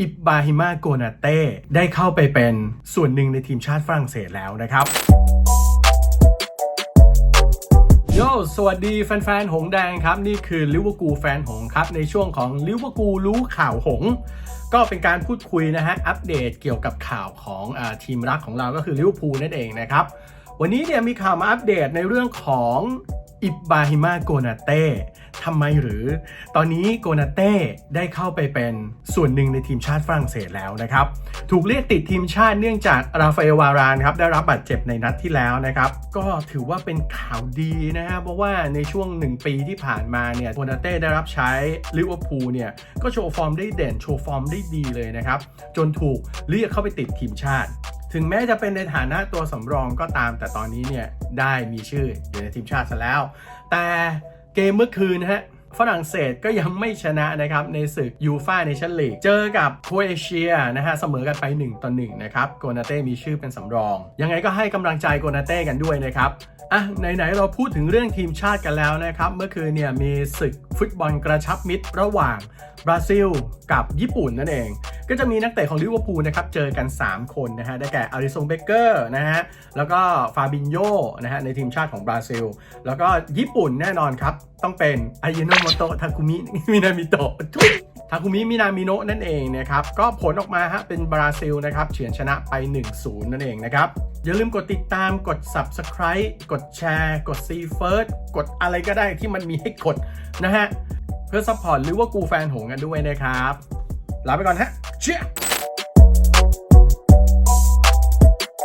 อิบบาฮิมาโกนาเต้ได้เข้าไปเป็นส่วนหนึ่งในทีมชาติฝรั่งเศสแล้วนะครับโยสวัสดีแฟนๆ หงแดงครับ นี่คือลิเวอร์พูลแฟนหงครับ ในช่วงของลิเวอร์พูลรู้ข่าวหง ก็เป็นการพูดคุยนะฮะ อัปเดตเกี่ยวกับข่าวของอทีมรักของเราก็คือลิเวอร์พูลนั่นเองนะครับ วันนี้เนี่ยมีข่าวมาอัปเดตในเรื่องของอิบบาฮิมาโกนาเต้ ทำไมหรือ ตอนนี้โกนาเต้ได้เข้าไปเป็นส่วนหนึ่งในทีมชาติฝรั่งเศสแล้วนะครับ ถูกเรียกติดทีมชาติเนื่องจากราฟาเอลวารานครับได้รับบาดเจ็บในนัดที่แล้วนะครับ ก็ถือว่าเป็นข่าวดีนะฮะเพราะว่าในช่วง 1 ปีที่ผ่านมาเนี่ยโกนาเต้ได้รับใช้ลิเวอร์พูลเนี่ยก็โชว์ฟอร์มได้เด่นโชว์ฟอร์มได้ดีเลยนะครับ จนถูกเรียกเข้าไปติดทีมชาติถึงแม้จะเป็นในฐานะตัวสำรองก็ตาม แต่ตอนนี้เนี่ยได้มีชื่ออยู่ในทีมชาติซะแล้ว แต่ เกมเมื่อคืนนะฮะฝรั่งเศสก็ยังไม่ชนะนะครับ ในศึกยูฟ่าเนชั่นลีกเจอกับโครเอเชียนะฮะเสมอกันไป 1 ต่อ 1 นะครับ โกนาเต้มีชื่อเป็นสำรอง ยังไงก็ให้กำลังใจโกนาเต้กันด้วยนะครับอะไหน ๆ เราพูดถึงเรื่องทีมชาติกันแล้วนะครับ เมื่อคืนเนี่ยมีศึกฟุตบอลกระชับมิตรระหว่างบราซิลกับญี่ปุ่นนั่นเอง ก็จะมีนักเตะของลิเวอร์พูลนะครับเจอกัน 3 คนนะฮะได้แก่อาริซงเบเกอร์นะฮะแล้วก็ฟาบินโยนะฮะในทีมชาติของบราซิล แล้วก็ญี่ปุ่นแน่นอนครับ ต้องเป็นอายโนโมโตะทาคุมิมินามิโตะทุยทาคุมิมินามิโนะนั่นเองนะครับ ก็ผลออกมาฮะเป็นบราซิลนะครับเฉือนชนะไป 1-0 นั่นเองนะครับ อย่าลืมกดติดตามกด Subscribe กดแชร์ กด See First กดอะไรก็ได้ที่มันมีให้กดนะฮะ เพื่อซัพพอร์ตหรือว่ากูแฟนหงกันด้วยนะครับ ลาไปก่อนฮะเชียร์